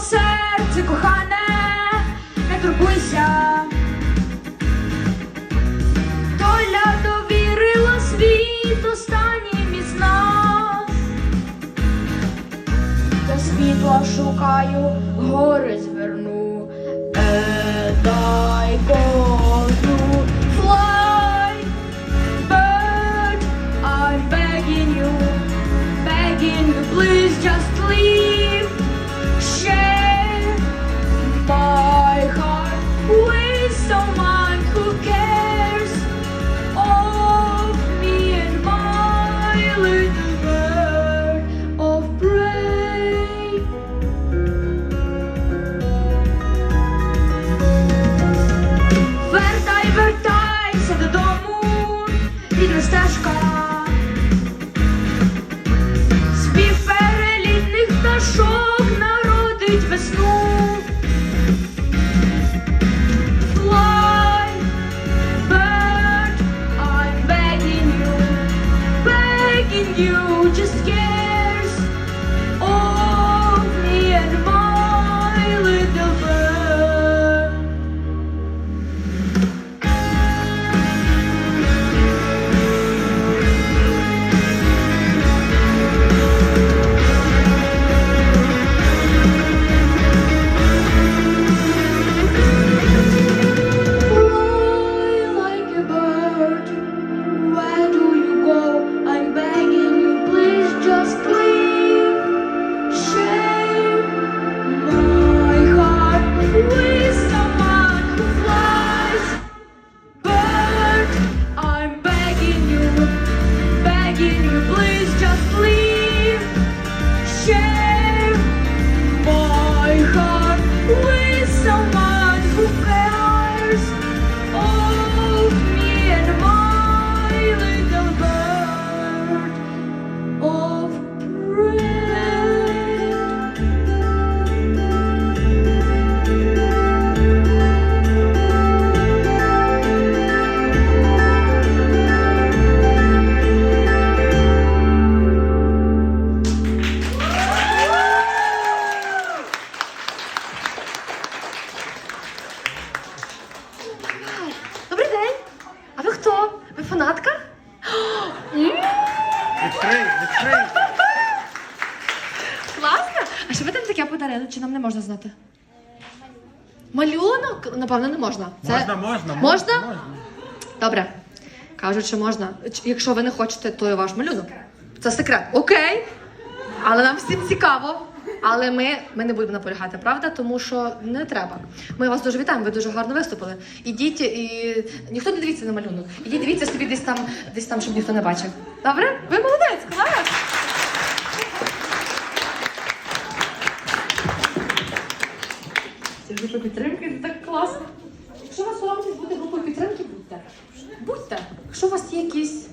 сльози, кохане, не турбуйся. Доля довірила світ останнім із нас. Та світла шукаю, гори зверну. Е, дай козу рідна стежка. Спів перелітних пташок народить весну. Fly, bird, I'm begging you, begging you, just фанатка? Відкрий, відкрий. Класно! А що ви там таке подарили? Чи нам не можна знати? Малюнок? Напевно, не можна. Це... Можна, можна, Можна? можна. Добре. Кажуть, що можна. Якщо ви не хочете, то і ваш малюнок. Це секрет. Окей. Але нам всім цікаво. Але ми ми не будемо наполягати, правда, тому що не треба. Ми вас дуже вітаємо, ви дуже гарно виступили. Ідіть і ніхто не дивіться на малюнок. Ідіть, дивіться собі десь там, десь там, щоб ніхто не бачив. Добре? Ви молодець, клас! Групи підтримки це так класно. Якщо вас соромитесь бути групою підтримки, будьте. Будьте. Якщо у вас є якісь